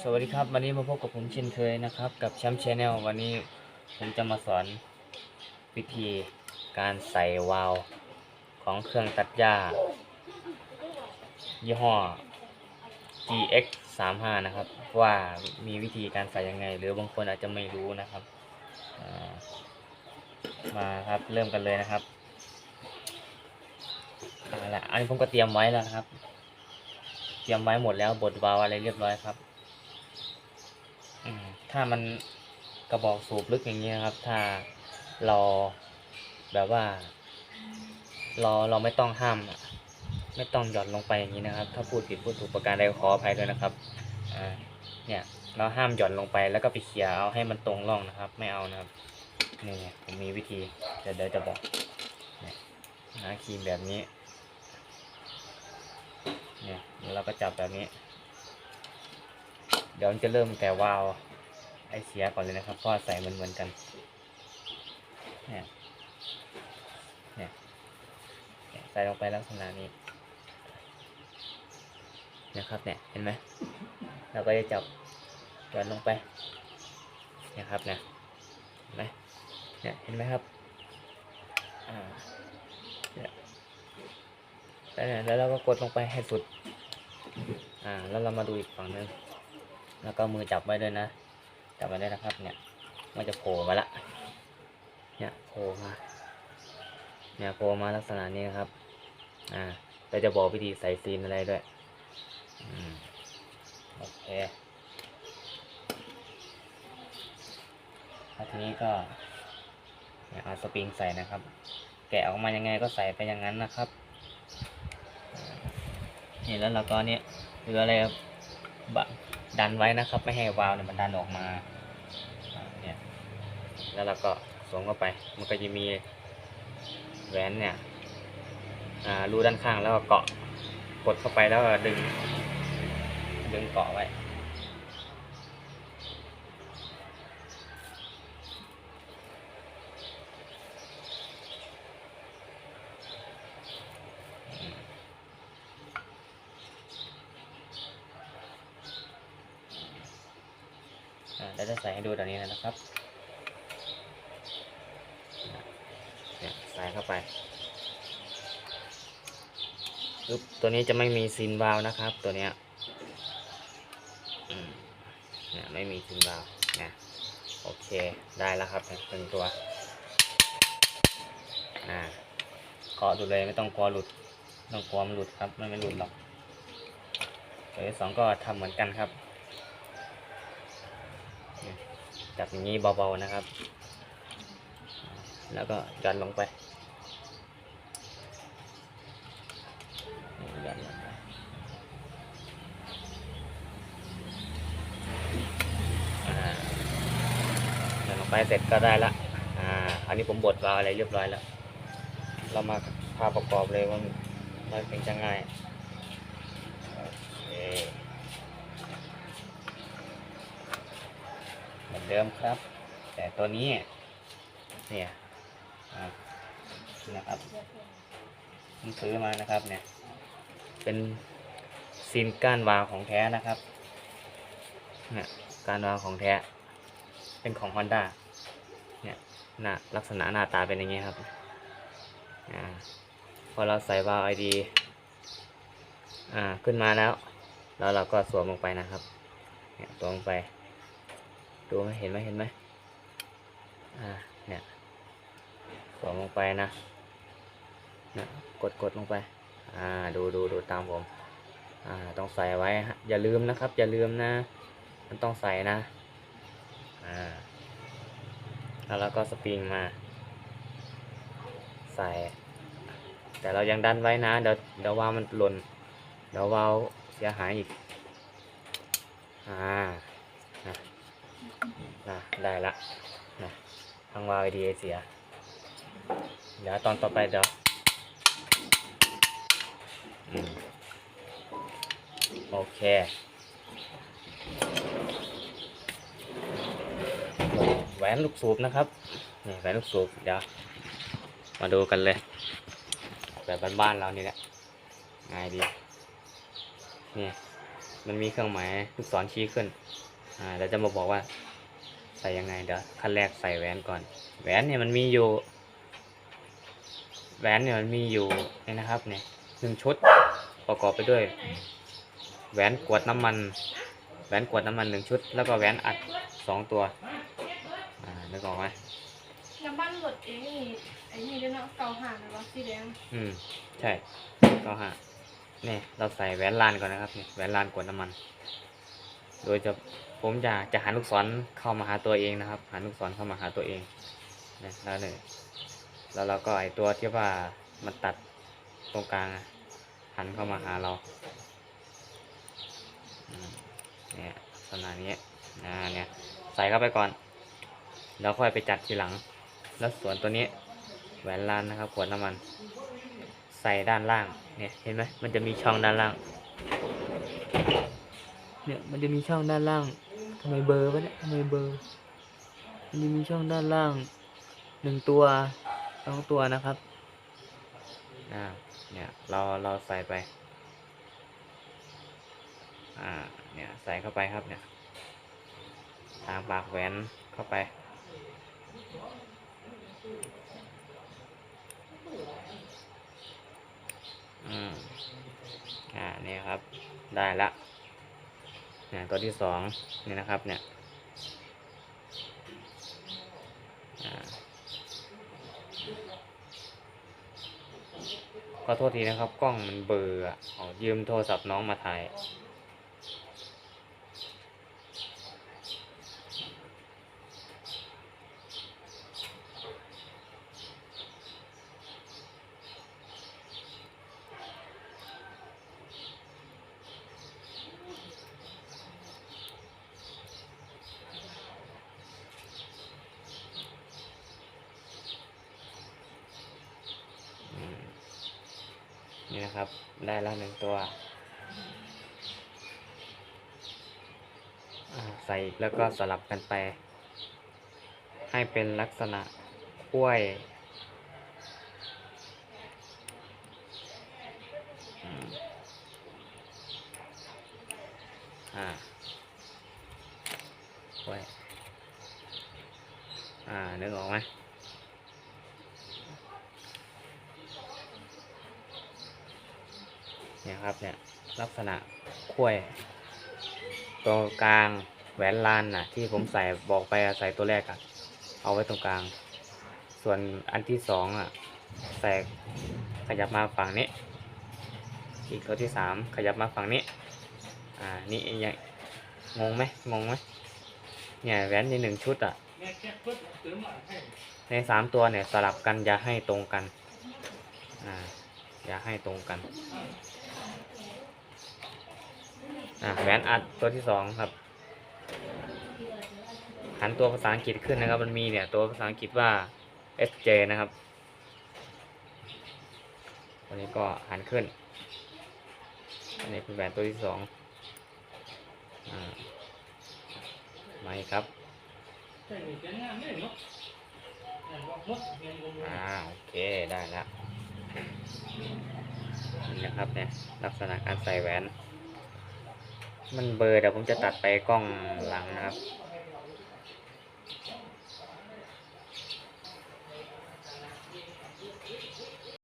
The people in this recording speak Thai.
สวัสดีครับ วันนี้มาพบกับผมเช่นเคยนะครับ กับแชมป์ชาแนลวันนี้ผมจะมาสอนวิธีการใส่วาล์วของเครื่องตัดหญ้า ยี่ห้อ GX 3 5นะครับ ว่ามีวิธีการใส่ยังไง หรือบางคนอาจจะไม่รู้นะครับามาครับเริ่มกันเลยนะครับเอาละอันนี้ผมก็เตรียมไว้แล้วครับ เตรียมไว้หมดแล้วบดวาล์วอะไรเรียบร้อยครับ ถ้ามันกระบอกสูบลึกอย่างนี้นะครับ ถ้าเราแบบว่า เราเราไม่ต้องห้ามไม่ต้องหย่อนลงไปอย่างนี้นะครับ ถ้าพูดผิดพูดถูกประการใดขออภัยด้วยนะครับอ่าเนี่ยเราห้ามหย่อนลงไปแล้วก็ไปเขี่ยเอาให้มันตรงร่องนะครับ ไม่เอานะครับนี่ผมมีวิธีเดี๋ยวเดี๋ยวจะบอกนี่ยหาครีมแบบนี้ เนี่ยแล้วเราก็จับแบบนี้ เดี๋ยวมันจะเริ่มแต่วาว ไอเสียก่อนเลยนะครับเพราะใส่เหมือนเหมือนกันเนี่ยเนี่ยใส่ลงไปลักษณะนี้นะครับเนี่ยเห็นไหมเราก็จะจับหย่อนลงไปนี่ยครับเนี่ยเห็นไหมเนี่ยเห็นไหมครับอ่าเนี่แล้วเนี่ยแล้วเราก็กดลงไปให้สุดอ่าแล้วเรามาดูอีกฝั่งหนึงแล้วก็มือจับไว้ด้วยนะ จับไว้ด้วยนะครับเนี่ย มันจะโผล่มาละ เนี่ยโผล่มา เนี่ยโผล่มาลักษณะนี้นครับ อ่าเราจะบอกวิธีใส่ซีนอะไรด้วยอืมโอเคแล้วทีนี้ก็เนี่ยเอาสปริงใส่นะครับ แกะออกมายังไงก็ใส่ไปอย่างนั้นนะครับนี่แล้วเราก็เนี่ยเหลืออะไรครับะดันไว้นะครับ ไม่ให้วาล์วเนี่ยมันดันออกมา แล้วเราก็สวมเข้าไป มันก็จะมีแหวนเนี่ยรูด้านข้างแล้วก็เกาะกดเข้าไปแล้วก็ดึง ดึงเกาะไว้เดี๋ยวจะใส่ให้ดูตอนนี้นะครับเนี่ยใส่เข้าไปปึ๊บตัวนี้จะไม่มีซินวาลนะครับ ตัวเนี้ยเนี่ยไม่มีซินวาลนะโอเคได้แล้วครับเนี่ยหนึ่งตัวอ่าเคาะดูเลยไม่ต้องกลัวหลุดไม่ต้องกลัวมันหลุดครับไม่ไม่หลุดหรอกตัวที่สองก็ทำเหมือนกันครับจับอย่างนี้เบาๆนะครับ แล้วก็ย่อนลงไปหย่อนลงไปอ่าหย่อนลง ไปเสร็จก็ได้ละอ่าอันนี้ผมบดวาล์วอะไรเรียบร้อยแล้ว เรามาพาประกอบเลยว่ามันเป็นจะง่ายเหมือนเดิมครับ แต่ตัวนี้เนี่ยนะครับผมซื้อมานะครับเนี่ย เป็นซีนก้านวาล์วของแท้นะครับเนี่ยก้านวาล์วของแท้ เป็นของ Honda หน้าลักษณะหน้าตาเป็นอย่างเงี้ยครับอ่าพอเราใส่วาล์วไอดีอ่าขึ้นมาแล้ว แล้วเราก็สวมลงไปนะครับเนี่ยสวมลงไป ดูไหมเห็นไหมเห็นไหมอ่าเนี่ยสวมลงไปนะนี่ยกดกดลงไป อ่า ดูดูดูตามผม อ่า ต้องใส่ไว้ฮะอย่าลืมนะครับ อย่าลืมนะ มันต้องใส่นะ อ่า แล้วก็สปริงมา ใส่ แต่เรายังดันไว้นะ เดี๋ยวเดี๋ยววาวมันหล่น เดี๋ยววาวเสียหายอีก อ่านะนะได้ละนะทางวาล์วดีเสีย เดี๋ยวตอนต่อไปเดี๋ยวอโอเค แหวนลูกสูบนะครับนี่แหวนลูกสูบเดี๋ยวมาดูกันเลยแบบบ้านๆเรานี่แหละง่ายดีนี่มันมีเครื่องหมายลูกศรชี้ขึ้นอ่าเดี๋ยวจะมาบอกว่า ใส่ยังไงเดี๋ยวขั้นแรกใส่แหวนก่อน แหวนเนี่ยมันมีอยู่ แหวนเนี่ยมันมีอยู่นี่นะครับเนี่ยหนึ่งชุดประกอบไปด้วย แหวนกวดน้ำมัน แหวนกวดน้ำมันหนึ่งชุด แล้วก็แหวนอัดสองตัว นึกออกไหมน้ำบ้านหลดเองนี่ไอ้นี่ด้วยเนาะเกาห่างเลยวะสีแดงอืม ใช่ก็ฮะนี่เราใส่แหวนลานก่อนนะครับนี่แหวนลานกวดน้ำมัน โดยจะผมจะจะหันลูกศรเข้ามาหาตัวเองนะครับหันลูกศรเข้ามาหาตัวเองนะแล้วเนี่ยแล้วเราก็ไอตัวที่ว่ามันตัดตรงกลางอะหันเข้ามาหาเราอืมเนี่ยลักษณะนี้นะเนี่ยใส่เข้าไปก่อน แล้วค่อยไปจัดทีหลัง แล้วส่วนตัวนี้แหวนลานนะครับขวดน้ำมัน ใส่ด้านล่างเนี่ยเห็นไหมมันจะมีช่องด้านล่าง เนี่ยมันจะมีช่องด้านล่างทำไมเบอร์วะเนี่ยทำไมเบอร์มันจะมีช่องด้านล่างหนึ่งตัวสองตัวนะครับอ่าเนี่ยเราเราใส่ไปอ่าเนี่ยใส่เข้าไปครับเนี่ยทางปากแหวนเข้าไป อืมอ่านี่ครับ ได้ละเนี่ยตัวที่สองนี่นะครับ เนี่ยอ่าขอโทษทีนะครับ กล้องมันเบลอร์อะขอยืมโทรศัพท์น้องมาถ่าย อืม นะครับ ได้ล้วหนึ่งตัว ใส่แล้วก็สลับกันไป ให้เป็นลักษณะกล้วยอ่ากล้วยอ่านึกออกไหม เนี่ยครับเนี่ยลักษณะขั้วยตรงกลางแหวนลานน่ะที่ผมใส่บอกไปใส่ตัวแรกอะเอาไว้ตรงกลาง ส่วนอันที่สองอะใส่ขยับมาฝั่งนี้ อีกตัวที่สามขยับมาฝั่งนี้ อ่านี่ยังงงไหมงงไหมเนี่ยแหวนในหนึ่งชุดอะในสามตัวเนี่ยสลับกันอย่าให้ตรงกัน อ่าอย่าให้ตรงกัน อะแหวนอัดตัวที่สองครับหันตัวภาษาอังกฤษขึ้นนะครับ มันมีเนี่ยตัวภาษาอังกฤษว่า SJ นะครับตัวนี้ก็หันขึ้นอันนี้เป็นแหวนตัวที่สองอ่ามาอีกครับอ่าโอเคได้แล้วนี่นะครับเนี่ยลักษณะการใส่แหวน มันเบอร์เดี๋ยวผมจะตัดไปกล้องหลังนะครับ